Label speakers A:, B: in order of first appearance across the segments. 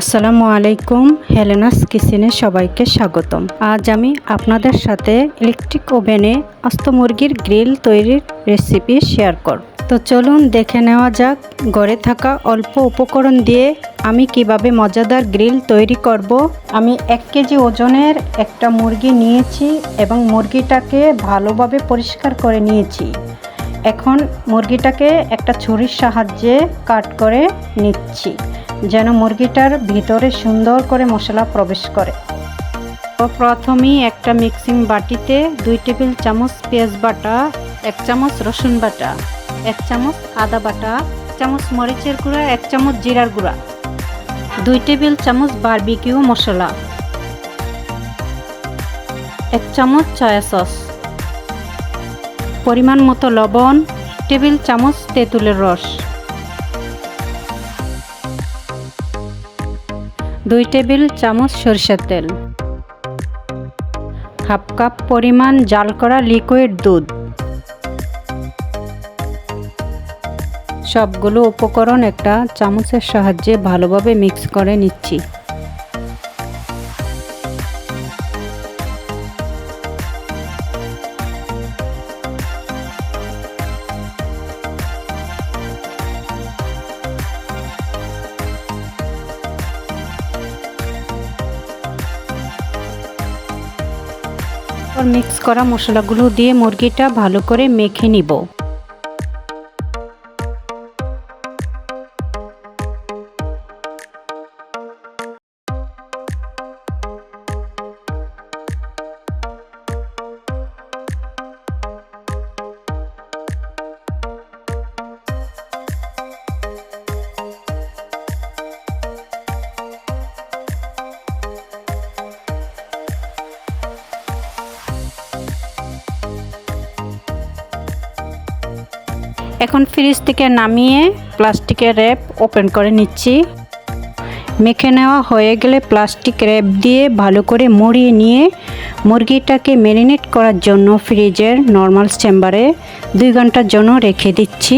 A: আসসালামু আলাইকুম, হেলেনাস কিচেনে সবাইকে স্বাগতম। আজ আমি আপনাদের সাথে ইলেকট্রিক ওভেনে আস্ত মুরগির গ্রিল তৈরির রেসিপি শেয়ার করব। তো চলুন দেখে নেওয়া যাক ঘরে থাকা অল্প উপকরণ দিয়ে আমি কীভাবে মজাদার গ্রিল তৈরি করব। আমি এক কেজি ওজনের একটা মুরগি নিয়েছি এবং মুরগিটাকে ভালোভাবে পরিষ্কার করে নিয়েছি। এখন মুরগিটাকে একটা ছুরির সাহায্যে কাট করে নিচ্ছি। যেন মুরগিটার ভিতরে সুন্দর করে মশলা প্রবেশ করে। তো প্রথমেই একটা মিক্সিং বাটিতে দুই টেবিল চামচ পেঁয়াজ বাটা, এক চামচ রসুন বাটা, এক চামচ আদা বাটা চামচ মরিচের গুঁড়া, এক চামচ জিরার গুঁড়া, দুই টেবিল চামচ বারবিকিউ মশলা, এক চামচ চয়া সস পরিমাণ মতো লবণ, টেবিল চামচ তেঁতুলের রস। দুই টেবিল চামচ সরিষার তেল। হাফ কাপ পরিমাণ জাল করা লিকুইড দুধ। সবগুলো উপকরণ একটা চামচের সাহায্যে ভালোভাবে মিক্স করে নিচ্ছি। মিক্স করা মশলাগুলো দিয়ে মুরগিটা ভালো করে মেখে নিব। এখন ফ্রিজ থেকে নামিয়ে প্লাস্টিকের র্যাপ ওপেন করে নিচ্ছি। মেখে নেওয়া হয়ে গেলে প্লাস্টিক র্যাপ দিয়ে ভালো করে মুড়িয়ে নিয়ে মুরগিটাকে ম্যারিনেট করার জন্য ফ্রিজের নর্মাল চেম্বারে দুই ঘণ্টার জন্য রেখে দিচ্ছি।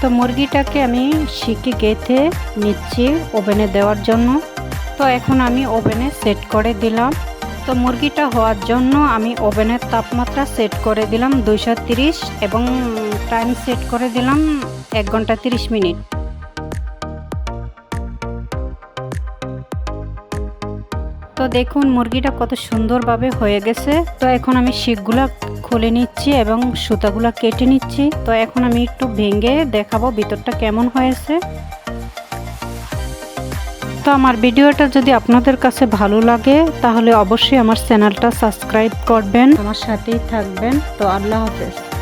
A: তো মুরগিটাকে আমি শিখে গেঁথে নিচ্ছি ওভেনে দেওয়ার জন্য। তো এখন আমি ওভেনে সেট করে দিলাম। তো মুরগিটা হওয়ার জন্য আমি ওভেনের তাপমাত্রা সেট করে দিলাম দুইশো এবং টাইম সেট করে দিলাম এক ঘণ্টা তিরিশ মিনিট। তো দেখুন মুরগিটা কত সুন্দরভাবে হয়ে গেছে। তো এখন আমি শিকগুলা খুলে নিচ্ছি এবং সুতাগুলা কেটে নিচ্ছি। তো এখন আমি একটু ভেঙে দেখাবো ভিতরটা কেমন হয়েছে। তো আমার ভিডিওটা যদি আপনাদের কাছে ভালো লাগে, তাহলে অবশ্যই আমার চ্যানেলটা সাবস্ক্রাইব করবেন। আমার সাথেই থাকবেন। তো আল্লাহ হাফেজ।